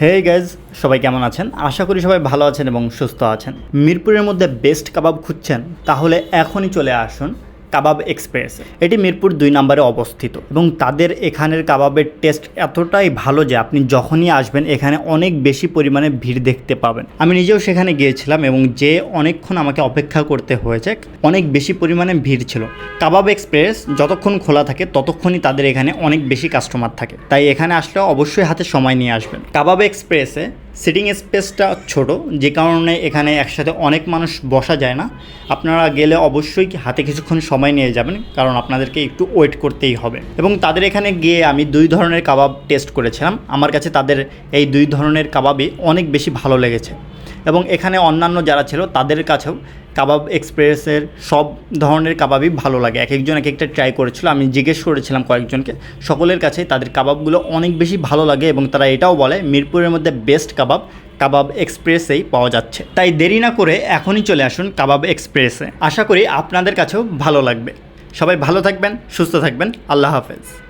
Hey guys সবাই কেমন আছেন? আশা করি সবাই ভালো আছেন এবং সুস্থ আছেন। মিরপুরের মধ্যে বেস্ট কাবাব খুঁজছেন, তাহলে এখনই চলে আসুন। Kebab express. এটি মিরপুর দুই নম্বরে অবস্থিত এবং তাদের এখানের কাবাবের টেস্ট এতটাই ভালো যে আপনি যখনই আসবেন, এখানে অনেক বেশি পরিমাণে ভিড় দেখতে পাবেন। আমি নিজেও সেখানে গিয়েছিলাম এবং যে অনেকক্ষণ আমাকে অপেক্ষা করতে হয়েছে, অনেক বেশি পরিমাণে ভিড় ছিল। কাবাব এক্সপ্রেস যতক্ষণ খোলা থাকে, ততক্ষণই তাদের এখানে অনেক বেশি কাস্টমার থাকে। তাই এখানে আসলে অবশ্যই হাতে সময় নিয়ে আসবেন। কাবাব এক্সপ্রেসে সিটিং স্পেসটা ছোট, যে কারণে এখানে একসাথে অনেক মানুষ বসা যায় না। আপনারা গেলে অবশ্যই হাতে কিছুক্ষণ সময় নিয়ে যাবেন, কারণ আপনাদেরকে একটু ওয়েট করতেই হবে। এবং তাদের এখানে গিয়ে আমি দুই ধরনের কাবাব টেস্ট করেছিলাম। আমার কাছে তাদের এই দুই ধরনের কাবাবই অনেক বেশি ভালো লেগেছে। এবং এখানে অন্যান্য যারা ছিল, তাদের কাছেও কাবাব এক্সপ্রেসের সব ধরনের কাবাবই ভালো লাগে। এক একজন এক একটা ট্রাই করেছিল। আমি জিজ্ঞেস করেছিলাম কয়েকজনকে। সকলের কাছে তাদের কাবাবগুলো অনেক বেশি ভালো লাগে এবং তারা এটাও বলে, মিরপুরের মধ্যে বেস্ট কাবাব কাবাব এক্সপ্রেসেই পাওয়া যাচ্ছে। তাই দেরি না করে এখনই চলে আসুন কাবাব এক্সপ্রেসে। আশা করি আপনাদের কাছেও ভালো লাগবে। সবাই ভালো থাকবেন, সুস্থ থাকবেন। আল্লাহ হাফেজ।